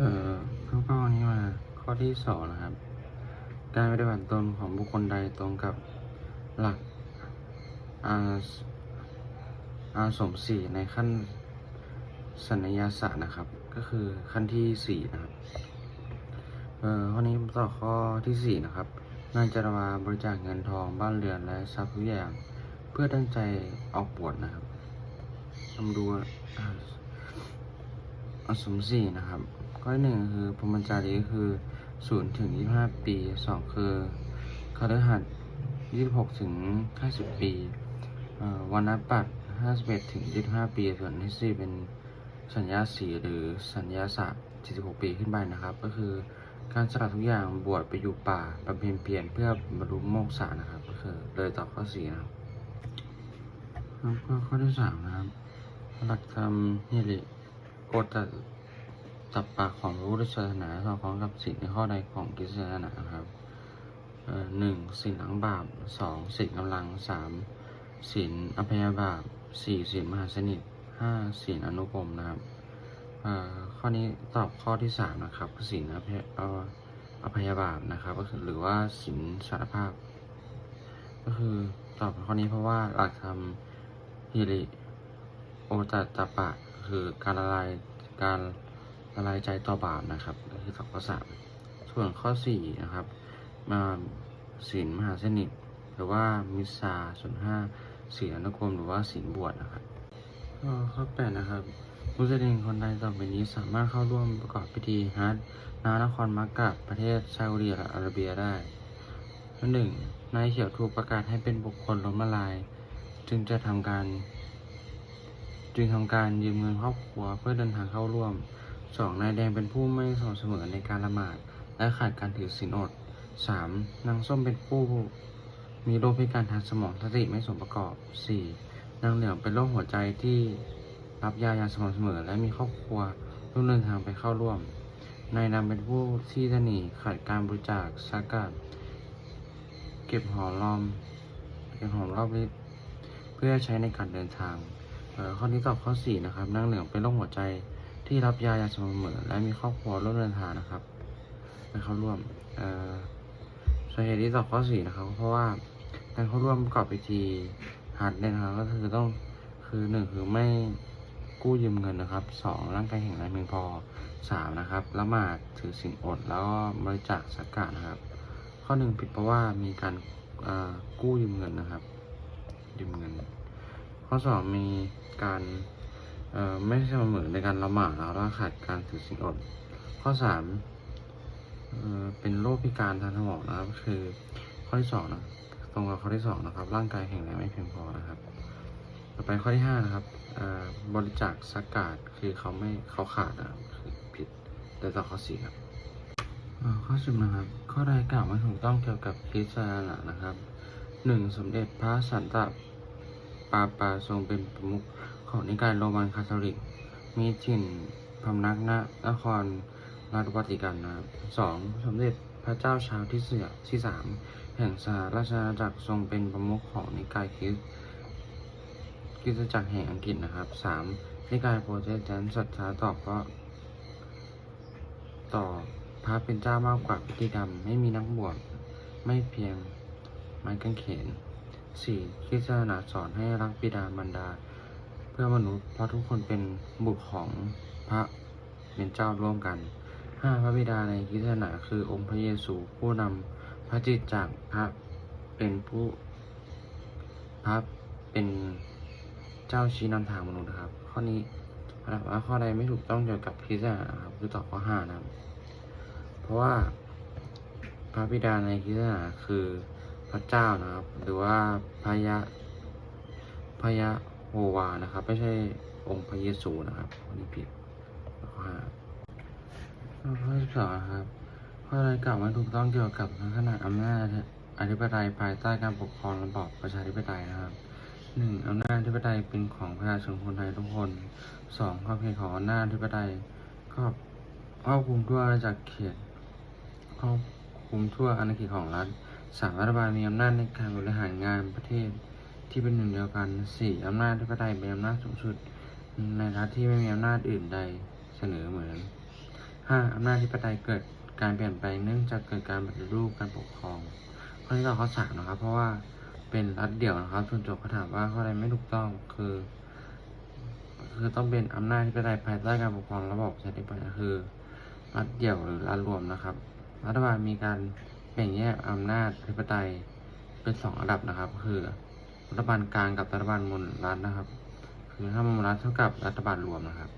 เอ่อข้อข้อนี้มาข้อที่สองนะครับ การปฏิบัติตนของบุคคลใดตรงกับหลักอาสอาสมสี่ในขั้นสัญญาศาสตร์นะครับ ก็คือขั้นที่สี่นะครับเอ่อข้อนี้ต่อข้อที่สี่นะครับนายจารวาบริจาคเงินทองบ้านเรือนและทรัพย์ทุกอย่างเพื่อตั้งใจออกบวชนะครับทำดู อสมสี่นะครับ ข้อหนึ่งคือพรหมจารีคือศูนย์ถึงยี่ห้าปีสองคือคฤหัสยี่สิบหกถึงห้าสิบปีวันนับปัดห้าสิบเอ็ดถึงยี่สิบห้าปี ส่วนที่สี่เป็นสัญญาสีหรือสัญญาศาสตร์สี่สิบหกปีขึ้นไปนะครับ ก็คือการสละทุกอย่างบวชไปอยู่ป่าบำเพ็ญเพียรเพื่อบรรลุโมกษานะครับ ก็คือเลยต่อข้อสี่นะครับแล้วก็ข้อที่สามนะครับหลักธรรมนิริ โอตตตับปากของพระพุทธศาสนาสอดคล้องกับสิ่งในข้อใดของคริสตศาสนาครับหนึ่งสิ่งหลังบาปสองสิ่งกำลังสามศีลอภัยบาปสี่ศีลมหาสนิทห้าศีลอนุกรมนะครับข้อนี้ตอบข้อที่สามนะครับศีลอภัยอภัยบาปนะครับก็คือหรือว่าศีลสารภาพ ก็คือตอบข้อนี้เพราะว่าหลักธรรมฮิริโอตตะปะ คือการละลายการละลายใจต่อบาปนะครับคือตอบข้อสามส่วนข้อสี่นะครับมาศีลมหาสนิทหรือว่ามิสซาส่วนห้าศีลอนุกรมหรือว่าศีลบวชนะครับข้อแปดนะครับ มุสลิมคนใดต่อไปนี้สามารถเข้าร่วมประกอบพิธีฮัจญ์ณนครมักกะประเทศซาอุดิอาระเบียได้ข้อหนึ่งนายเขียวถูกประกาศให้เป็นบุคคลล้มละลาย จึงจะทำการ จึงทำการยืมเงินครอบครัวเพื่อเดินทางเข้าร่วมสองนายแดงเป็นผู้ไม่สม่ำเสมอในการละหมาด และขาดการถือศีลอดสามนางส้มเป็นผู้มีโรคพิการทางสมองสติไม่สมประกอบสี่นางเหลืองเป็นโรคหัวใจที่รับยาอย่างสม่ำเสมอและมีครอบครัวร่วมเดินทางไปเข้าร่วม นายดำเป็นผู้ที่ถนีขาดการบริจาคสักกาดเก็บหอมรอมเก็บหอมรอบฤทธิ์เพื่อใช้ในการเดินทาง ข้อนี้ตอบข้อสี่นะครับนางเหลืองเป็นโรคหัวใจที่รับยาอย่างสม่ำเสมอและมีครอบครัวร่วมเดินทางนะครับไปเข้าร่วมเอ่อสาเหตุที่ตอบข้อสี่นะครับ เพราะว่าการเข้าร่วมประกอบพิธีหัดเนี่ยนะครับก็คือต้องคือหนึ่งคือไม่กู้ยืมเงินนะครับสองร่างกายแข็งแรงเพียงพอสามนะครับละหมาดถือศีลอดแล้วก็บริจาคสักกะนะครับ ข้อหนึ่งผิดเพราะว่ามีการกู้ยืมเงินนะครับยืมเงิน ข้อสอบมีการไม่สม่เสมอในการละหมาดแล้วก็ขาดการถือศีลอด ข้อสามเป็นโรคพิการทางสมองนะครับ คือข้อที่สองนะตรงกับข้อที่สองนะครับ ร่างกายแข็งแรงไม่เพียงพอนะครับ ต่อไปข้อที่ห้านะครับบริจาคสักกาดคือเขาไม่เขาขาดนะคือผิดแต่ต่อข้อสี่ครับข้อสิบนะครับ ข้อใดกล่าวไม่ถูกต้องเกี่ยวกับคริสตศาสนานะครับหนึ่งสมเด็จพระสันตะ ปาปาทรงเป็นประมุขของนิกายโรมันคาทอลิก มีถิ่นพำนักณนครรัฐวัติกันนะครับสองสมเด็จพระเจ้าชาวที่เสือที่สามแห่งสหราชอาณาจักรทรงเป็นประมุขของนิกายคริสคริสตจักรแห่งอังกฤษนะครับสามนิกายโปรเตสแตนต์ศรัทธาต่อพระต่อพระเป็นเจ้ามากกว่าพิธีกรรม ไม่มีนักบวชไม่เพียงไม้กางเขน สี่คริสตศาสนาสอนให้รักบิดามารดา เพื่อมนุษย์เพราะทุกคนเป็นบุตรของพระเป็นเจ้าร่วมกันห้าพระบิดาในคริสตศาสนาคือองค์พระเยซูผู้นำพระจิตจากพระเป็นผู้พระเป็นเจ้าชี้นำทางมนุษย์นะครับ ข้อนี้ถามว่าข้อใดไม่ถูกต้องเกี่ยวกับคริสตศาสนาครับคือตอบข้อห้านะครับเพราะว่าพระบิดาในคริสตศาสนาคือ พระเจ้านะครับ หรือว่าพระยะพระยะโฮวานะครับ ไม่ใช่องค์พระเยซูนะครับอันนี้ผิดข้อห้าข้อที่สองนะครับข้อใดกล่าวไม่ถูกต้องเกี่ยวกับลักษณะอำนาจอธิปไตยภายใต้การปกครองระบอบประชาธิปไตยนะครับหนึ่งอำนาจอธิปไตยเป็นของประชาชนคนไทยทุกคนสองขอบเขตของอำนาจอธิปไตยครอบครอบคลุมทั่วอาณาจักรเขตครอบคลุมทั่วอาณาเขตของรัฐ สามรัฐบาลมีอำนาจในการบริหารงานประเทศที่เป็นหนึ่งเดียวกันสี่อำนาจที่ประไตยเป็นอำนาจสูงสุด ในรัฐที่ไม่มีอำนาจอื่นใดเสนอเหมือนห้าอำนาจธิปไตยเกิดการเปลี่ยนแปลงเนื่องจากเกิดการปฏิรูปการปกครองข้อที่สองข้อสามนะครับ เพราะว่าเป็นรัฐเดี่ยวนะครับส่วนจทย์เขาถามว่าข้อใดไม่ถูกต้องคือคือต้องเป็นอำนาจธิปไตยภายใต้การปกครองระบอบประชาธิปไตยคือรัฐเดี่ยวหรือรัฐรวมนะครับ รัฐบาลมีการ บ่งแยกอำนาจธิปไตยเป็นสองระดับนะครับ คือรัฐบาลกลางกับรัฐบาลมูลรัฐนะครับคือถ้ามูลรัฐเท่ากับรัฐบาลรวมนะครับ